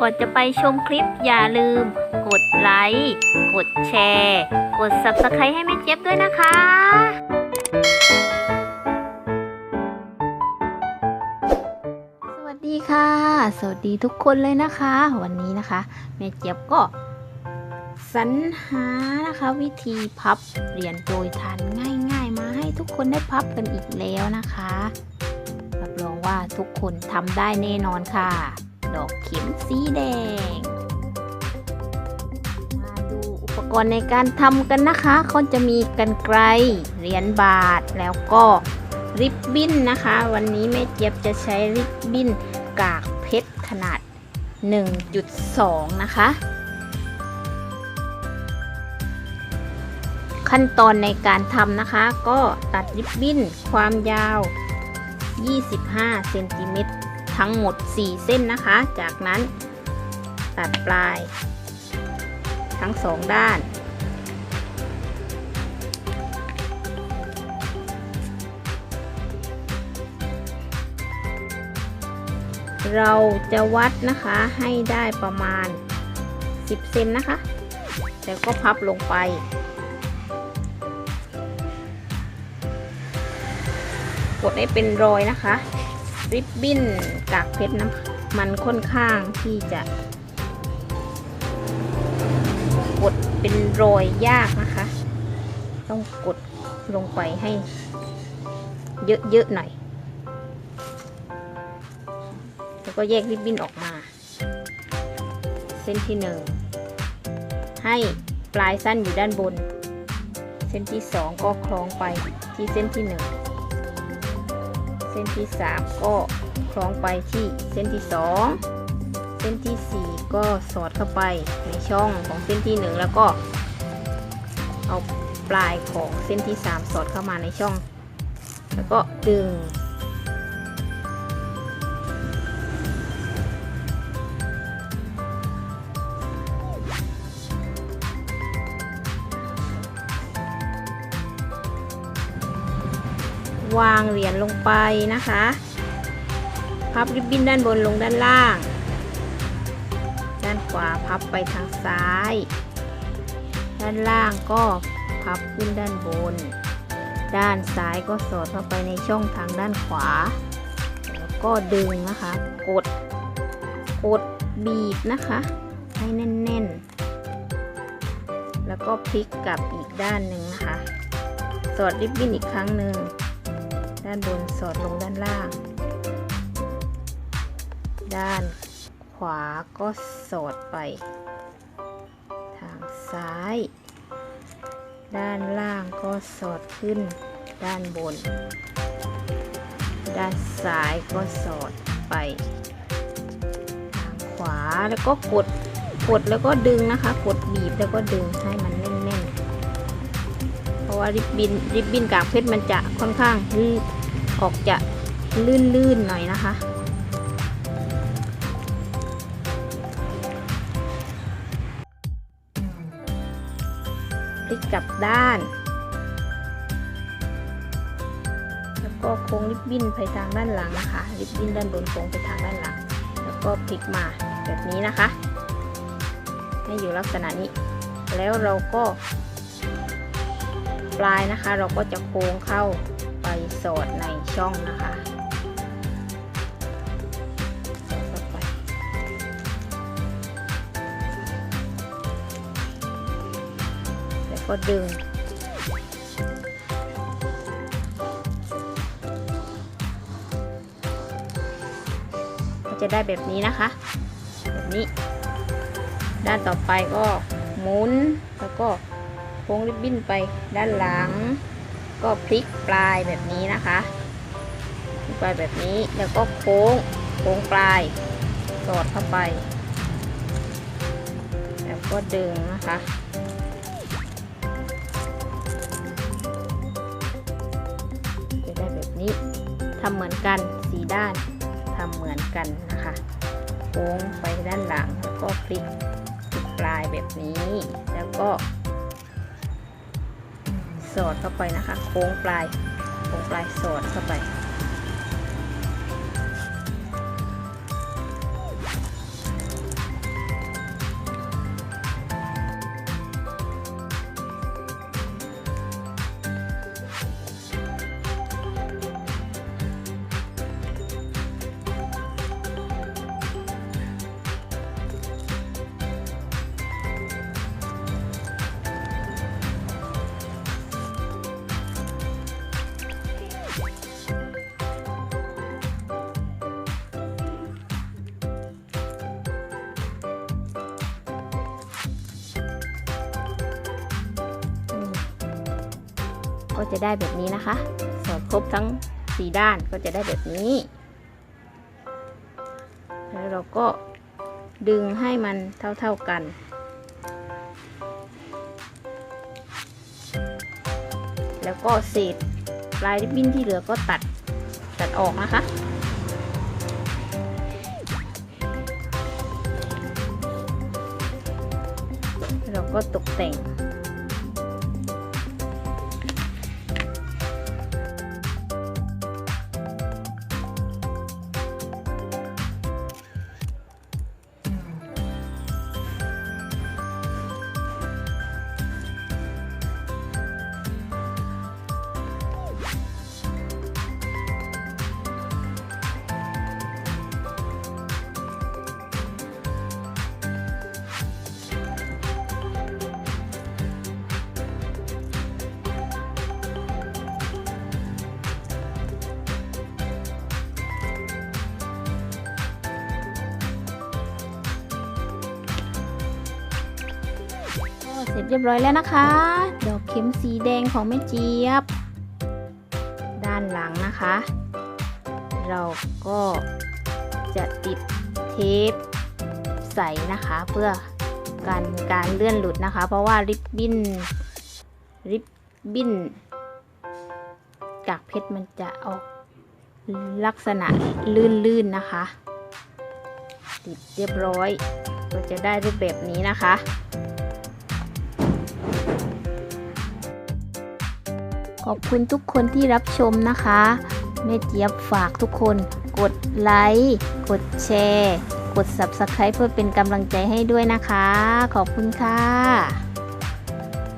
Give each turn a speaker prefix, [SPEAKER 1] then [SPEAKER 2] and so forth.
[SPEAKER 1] ก่อนจะไปชมคลิปอย่าลืม กดไลค์ กดแชร์ กด Subscribe ให้แม่เจี๊ยบด้วยนะคะสวัสดีค่ะ สวัสดีทุกคนเลยนะคะ วันนี้นะคะ แม่เจี๊ยบก็สรรหานะคะ วิธีพับเหรียญโปรยทานง่าย ๆ มาให้ทุกคนได้พับกันอีกแล้วนะคะ รับรองว่าทุกคนทำได้แน่นอนค่ะ ดอกเข็มสีแดง มาดูอุปกรณ์ในการทำกันนะคะ เขาจะมีกันไกลเหรียญบาทแล้วก็ริบบิ้นนะคะ วันนี้แม่เจี๊ยบจะใช้ริบบิ้นกากเพชรขนาด 1.2 นะคะ ขั้นตอนในการทำนะคะ ก็ตัดริบบิ้นความยาว 25 เซนติเมตร ทั้งหมด 4 เส้นนะคะ จากนั้นตัดปลาย ทั้งสองด้าน เราจะวัดนะคะให้ได้ประมาณ 10 เซนนะคะ แล้วก็พับลงไปกดให้เป็นรอยนะคะ ริบบิ้นกากเพชรน้ำมันค่อนข้างที่จะกดเป็นรอยยากนะคะ ต้องกดลงไปให้เยอะๆหน่อย แล้วก็แยกริบบิ้นออกมา เส้นที่หนึ่งให้ปลายสั้นอยู่ด้านบน เส้นที่สองก็คล้องไปที่เส้นที่หนึ่ง ส้นที่ 3 ก็คล้องไปที่เส้นที่ 2 เส้นที่ 4 ก็สอดเข้าไปในช่องของเส้นที่ 1 แล้วก็ เอาปลายของเส้นที่ 3 สอดเข้ามาในช่อง แล้วก็ดึง วางเหรียญลงไปนะคะ พับริบบิ้นด้านบนลงด้านล่าง ด้านขวาพับไปทางซ้าย ด้านล่างก็พับขึ้นด้านบน ด้านซ้ายก็สอดเข้าไปในช่องทางด้านขวา แล้วก็ดึงนะคะ กด กดบีบนะคะ ให้แน่นๆ แล้วก็พลิกกลับอีกด้านหนึ่งนะคะ สอดริบบิ้นอีกครั้งหนึ่ง ด้านบนสอดลงด้านล่าง ด้านขวาก็สอดไป ทางซ้าย ด้านล่างก็สอดขึ้น ด้านบน ด้านซ้ายก็สอดไป ทางขวาแล้วก็กดกดแล้วก็ดึงนะคะ กดบีบแล้วก็ดึงให้มันแน่นๆ เพราะว่าริบบินริบบินกากเพชรมันจะค่อนข้าง ออกจะลื่นๆหน่อยนะคะ พลิกกลับด้าน แล้วก็โค้งริบบิ้นไปทางด้านหลังนะคะ ริบบิ้นด้านบนโค้งไปทางด้านหลัง แล้วก็พลิกมาแบบนี้นะคะ ให้อยู่ลักษณะนี้ แล้วเราก็ปลายนะคะ เราก็จะโค้งเข้า สอดในช่องนะคะแล้วก็ดึงก็จะได้แบบนี้นะคะ แบบนี้ ด้านต่อไปก็หมุนแล้วก็โค้งริบบิ้นไปด้านหลัง ก็พลิกปลายแบบนี้นะคะพลิกปลายแบบนี้แล้วก็โค้งโค้งปลายสอดเข้าไป แล้วก็ดึงนะคะจะได้แบบนี้ทำเหมือนกันสีด้านทำเหมือนกันนะคะโค้งไปด้านหลังแล้วก็พลิกพลิกปลายแบบนี้แล้วก็ สอดเข้าไปนะคะ โค้งปลายโค้งปลายสอดเข้าไป ก็จะได้แบบนี้นะคะ สอดครบทั้งสี่ด้านก็จะได้แบบนี้ แล้วเราก็ดึงให้มันเท่า ๆกัน แล้วก็เศษปลายริบบิ้นที่เหลือก็ตัดตัดออกนะคะเราก็ตกแต่ง เสร็จเรียบร้อยแล้วนะคะ ดอกเข็มสีแดงของแม่เจี๊ยบ ด้านหลังนะคะ เราก็จะติดเทปใสนะคะเพื่อการการเลื่อนหลุดนะคะ เพราะว่าริบบิ้นริบบิ้นกากเพชรมันจะออกลักษณะลื่นๆนะคะ ติดเรียบร้อย ก็จะได้รูปแบบนี้นะคะ ขอบคุณทุกคนที่รับชมนะคะแม่เจี๊ยบฝากทุกคน กดไลค์กดแชร์ กด Subscribe เพื่อเป็นกำลังใจให้ด้วยนะคะ ขอบคุณค่ะ